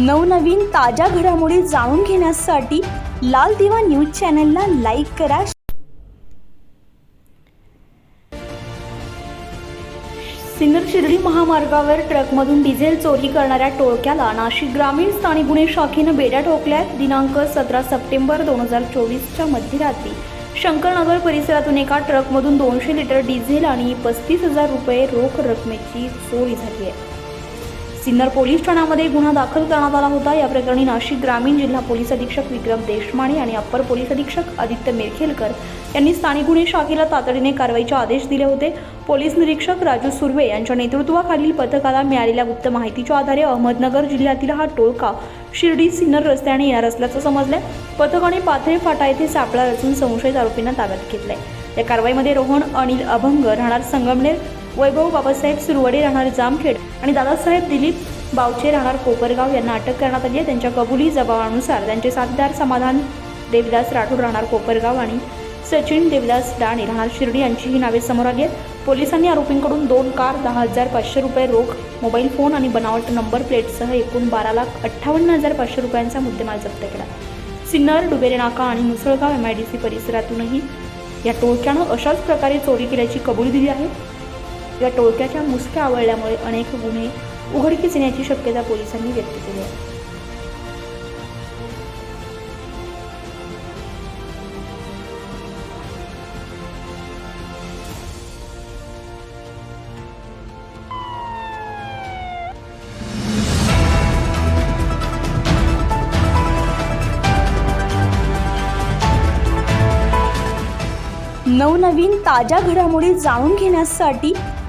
नवनवीन ताज्या घडामोडी जाणून घेण्यासाठी लाल दिवा न्यूज चॅनलला लाईक करा. सिन्नर शिर्डी महामार्गावर ट्रकमधून डिझेल चोरी करणाऱ्या टोळक्याला नाशिक ग्रामीण स्थानिक गुन्हे शाखेनं बेड्या ठोकल्यात दिनांक सतरा सप्टेंबर दोन हजार चोवीसच्या मध्यरात्री शंकरनगर परिसरातून एका ट्रकमधून दोनशे लिटर डिझेल आणि पस्तीस हजार रुपये रोख रकमेची चोरी झाली आहे. सिन्नर पोलीस ठाण्यामध्ये गुन्हा दाखल करण्यात आला होता. या प्रकरणी नाशिक ग्रामीण जिल्हा पोलीस अधीक्षक विक्रम देशमाणे आणि अप्पर पोलीस अधीक्षक आदित्य मेरखेलकर यांनी स्थानिक गुन्हे शाखेला तातडीने कारवाईचे आदेश दिले होते. पोलीस निरीक्षक राजू सुर्वे यांच्या नेतृत्वाखालील पथकाला मिळालेल्या गुप्त माहितीच्या आधारे अहमदनगर जिल्ह्यातील हा टोळका शिर्डी सिन्नर रस्त्याने येणार असल्याचं समजलंय. पथकाने पाथरे फाटा येथे सापळा रचून संशयित आरोपींना ताब्यात घेतलाय. या कारवाईमध्ये रोहन अनिल अभंग राहणार संगमनेर वैभव बाबासाहेब सुरवडे राहणार जामखेड आणि दादासाहेब दिलीप बावचे राहणार कोपरगाव यांना अटक करण्यात आली आहे. त्यांच्या कबुली जबाबानुसार त्यांचे साथीदार समाधान देवदास राठोड राहणार कोपरगाव आणि सचिन देवदास डाणे राहणार शिर्डी यांची ही नावे समोर आली आहेत. पोलिसांनी आरोपींकडून दोन कार दहा हजार पाचशे रुपये रोख मोबाईल फोन आणि बनावट नंबर प्लेटसह एकूण बारा लाख अठ्ठावन्न हजार पाचशे रुपयांचा मुद्देमाल जप्त केला. सिन्नर डुबेरे नाका आणि Musalgaon M I D C परिसरातूनही या टोळक्यानं अशाच प्रकारे चोरी केल्याची कबुली दिली आहे. या टोळक्याच्या मुसक्या आवळल्यामुळे अनेक गुन्हे उघडकीस येण्याची शक्यता पोलिसांनी व्यक्त केली आहे. नवनवीन ताज्या घडामोडी जाणून घेण्यासाठी